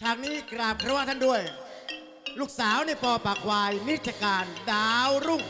ฉากนี้กราบคาะว่าท่านด้วย ลูกสาวในปอปากควายนิจการดาวรุ่ง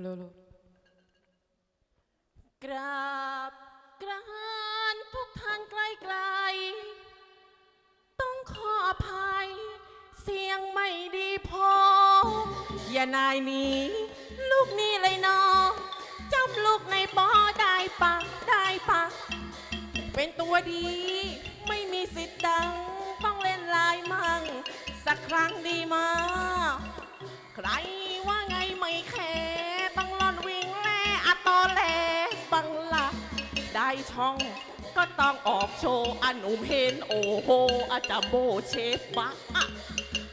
โลโลกราบกรานทุกท่านไกลๆต้องขออภัย เสียงไม่ดีพอ อย่านายหนี้ ลูกนี่เลยนอจับลูกในปอได้ปะได้ปะ เป็นตัวดี ไม่มีสิทธิ์ดัง ต้องเล่นลายมั่ง สักครั้งดีมา ใคร ช่อง ก็ต้องออกโชว์อันหนุ่มเห็นโอ้โหอาจัมโบเชฟบักอะ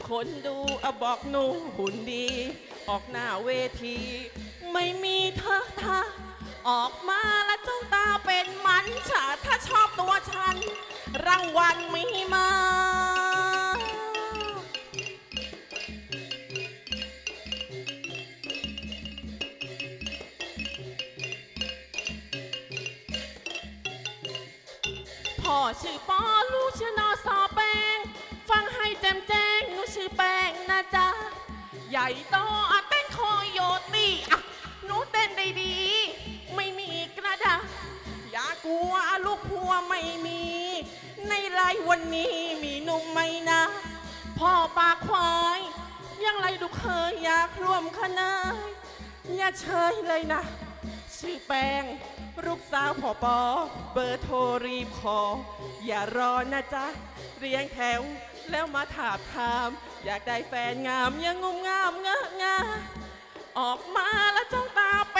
คนดูอะบอกหนูหุ่นดี ออกหน้าเวที ไม่มีเธอท่าออกมาแล้วจ้องตาเป็นมันฉาถ้าชอบตัวฉัน รางวัลมีมา พ่อชื่อปอลูกชื่อนอสอแป้ง ฟังให้แจ่มแจ้งหนูชื่อแป้งนะจ๊ะ ใหญ่โตอะเต้นคอยโยตี้อะหนูเต้นได้ดี ไม่มีกระดาษอย่ากลัวลูกพัวไม่มี ในไลฟ์วันนี้มีหนุ่มไหม่นะ พ่อปากควาย ยังไรดูเคยอยากร่วมคณะอย่าเชยเลยนะ ชื่อแป้ง ลูกสาวพ่อปอ เบอร์โทรรีบขอ อย่ารอนะจ๊ะ เรียงแถวแล้วมาถามถาม อยากได้แฟนงามยังงมงามเงอะงาออกมาแล้วจ้องตาเจ้าตางวั